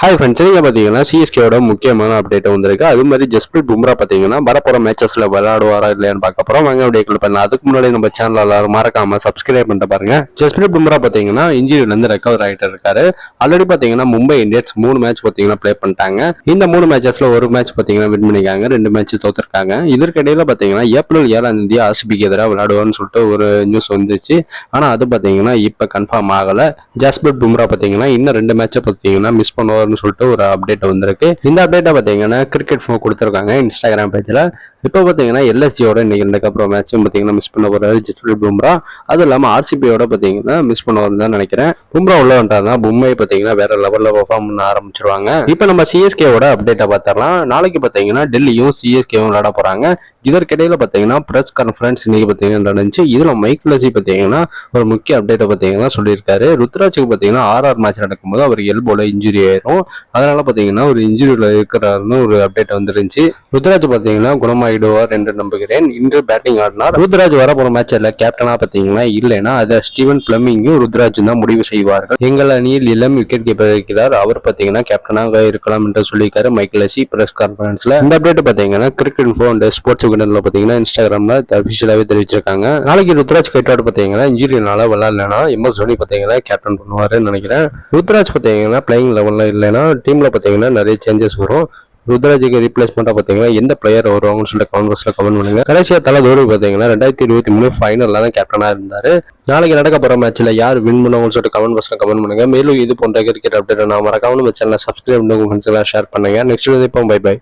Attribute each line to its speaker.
Speaker 1: Hi friends நீங்கள் பார்த்தீங்கன்னா சிஎஸ்கேவோட முக்கியமான அப்டேட் வந்திருக்கு. அது மாதிரி ஜஸ்பிரிட் பும்ரா பார்த்தீங்கன்னா வரப்போகிற மேட்சஸில் விளையாடுவாரா இல்லையான்னு பார்க்க போகிறோம் வாங்க அப்படியே கிளிக் பண்ணலாம் அதுக்கு முன்னாடி நம்ம சேனல் எல்லாரும் மறக்காம சப்ஸ்கிரைப் பண்ணிட்டு பாருங்க. ஜஸ்பிரிட் பும்ரா பார்த்தீங்கன்னா இன்ஜுரியிலேருந்து ரெக்கவர் ஆகிட்டு இருக்காரு. ஆல்ரெடி பார்த்தீங்கன்னா மும்பை இந்தியன்ஸ் மூணு மேட்ச் பார்த்தீங்கன்னா ப்ளே பண்ணிட்டாங்க. இந்த மூணு மேட்சஸில் ஒரு மேட்ச் பார்த்தீங்கன்னா வின் பண்ணிக்காங்க ரெண்டு மேட்ச் தோத்துருக்காங்க. இதற்கிடையில் பார்த்தீங்கன்னா ஏப்ரல் ஏழாம் தேதி ஆர்சிபிக்கு எதிராக விளையாடுவான்னு சொல்லிட்டு ஒரு நியூஸ் வந்துச்சு. ஆனால் அது பார்த்தீங்கன்னா இப்போ கன்ஃபார்ம் ஆகலை. ஜஸ்பிரிட் பும்ரா பார்த்தீங்கன்னா இன்னும் ரெண்டு மேட்சை பார்த்தீங்கன்னா மிஸ் பண்ணுவார் அப்படின்னு சொல்லிட்டு ஒரு அப்டேட் வந்திருக்கு. இந்த அப்டேட்டை பார்த்தீங்கன்னா கிரிக்கெட் ஃபோ கொடுத்துருக்காங்க இன்ஸ்டாகிராம் பேஜில் இப்போ பார்த்தீங்கன்னா எல்எஸ்சியோட இன்னைக்கு ரெண்டுக்கப்புறம் மேட்சும் பார்த்தீங்கன்னா மிஸ் பண்ண போகிறாரு ஜஸ்பிரீத் பும்ரா அதுவும் இல்லாமல் ஆர்சிபியோட பார்த்தீங்கன்னா மிஸ் பண்ண தான் நினைக்கிறேன். பும்ரா உள்ள வந்துட்டாருன்னா பும்மை பார்த்தீங்கன்னா வேற லெவலில் பெர்ஃபார்ம் பண்ண ஆரம்பிச்சிருவாங்க. இப்போ நம்ம சிஎஸ்கேவோட அப்டேட்டை பார்த்தரலாம் நாளைக்கு பார்த்தீங்கன்னா டெல்லியும் சிஎஸ்கேவும் விளாட போகிறாங்க இதற்கிடையில் பார்த்தீங்கன்னா ப்ரெஸ் கான்ஃபரன்ஸ் இன்னைக்கு பார்த்தீங்கன்னா நடந்துச்சு. இதில் மைக்லசி பார்த்தீங்கன்னா ஒரு முக்கிய அப்டேட்டை பார்த்தீங்கன்னா சொல்லியிருக்காரு. ருத்ராஜுக்கு பார்த்தீங்கன்னா ஆர்ஆர் மேட்ச் நடக்கும்போது அவர் எல்போல இன்ஜுரி ஆயிரும். அதனால பார்த்தீங்கன்னா ஒரு இன்ஜுரியில் இருக்கிறாருன்னு ஒரு அப்டேட் வந்துருந்துச்சு. ருத்ராஜ் பார்த்தீங்கன்னா குணமாயிடுவார் என்று நம்புகிறேன். இன்று பேட்டிங் ஆடினார். ருத்ராஜ் வர போற மேட்ச் இல்லை கேப்டனாக பார்த்தீங்கன்னா இல்லைன்னா அதை ஸ்டீவன் பிளமிங்கும் ருத்ராஜ் தான் முடிவு செய்வார்கள். எங்கள் அணியில் இளம் விக்கெட் கீப்பர் இருக்கிறார். அவர் பார்த்தீங்கன்னா கேப்டனாக இருக்கலாம் என்று சொல்லியிருக்காரு. மைக்கேலசி பிரஸ் கான்ஃபரன்ஸ்ல இந்த அப்டேட் பார்த்தீங்கன்னா கிரிக்கெட் இன்ஃபோ அண்ட் ஸ்போர்ட்ஸ் விகடனில் பார்த்தீங்கன்னா இன்ஸ்டாகிராம்ல அபிஷியலாகவே தெரிவிச்சிருக்காங்க. நாளைக்கு ருத்ராஜ் கேட்டாடு பார்த்தீங்கன்னா இன்ஜுரியனால விளையாடலனா எம்எஸ் தோனி பார்த்தீங்கன்னா கேப்டன் பண்ணுவாருன்னு நினைக்கிறேன். ருத்ராஜ் பார்த்தீங்கன்னா பிளேயிங் லெவலில் இல்லை என்னென்னா டீமில் பார்த்தீங்கன்னா நிறைய சேஞ்சஸ் வரும். ருத்ராஜுக்கு ரீப்ளேஸ்மெண்ட்டாக பார்த்தீங்கன்னா எந்த பிளேயர் வருவாங்கன்னு சொல்லிட்டு கமெண்ட் கமெண்ட் பண்ணுங்க. கடைசியாக தலை தோடு பார்த்தீங்கன்னா ரெண்டாயிரத்தி இருபத்தி மூணு ஃபைனலில் தான் கேப்டனாக இருந்தார். நாளைக்கு நடக்க போகிற மேட்ச்சில் யார் வின் பண்ணுவாங்கன்னு சொல்லிட்டு கமெண்ட் பாக்ஸில் கமெண்ட் பண்ணுங்க. மேலும் இது போன்ற கிரிக்கெட் அப்டேட் நான் மறக்காமல் நம்ம சேனலை சப்ஸ்கிரைப் பண்ணி ஃப்ரெண்ட்ஸ்லாம் ஃப்ரெண்ட்ஸ் எல்லாம் ஷேர் பண்ணுங்க. நெக்ஸ்ட் இப்போ பை பை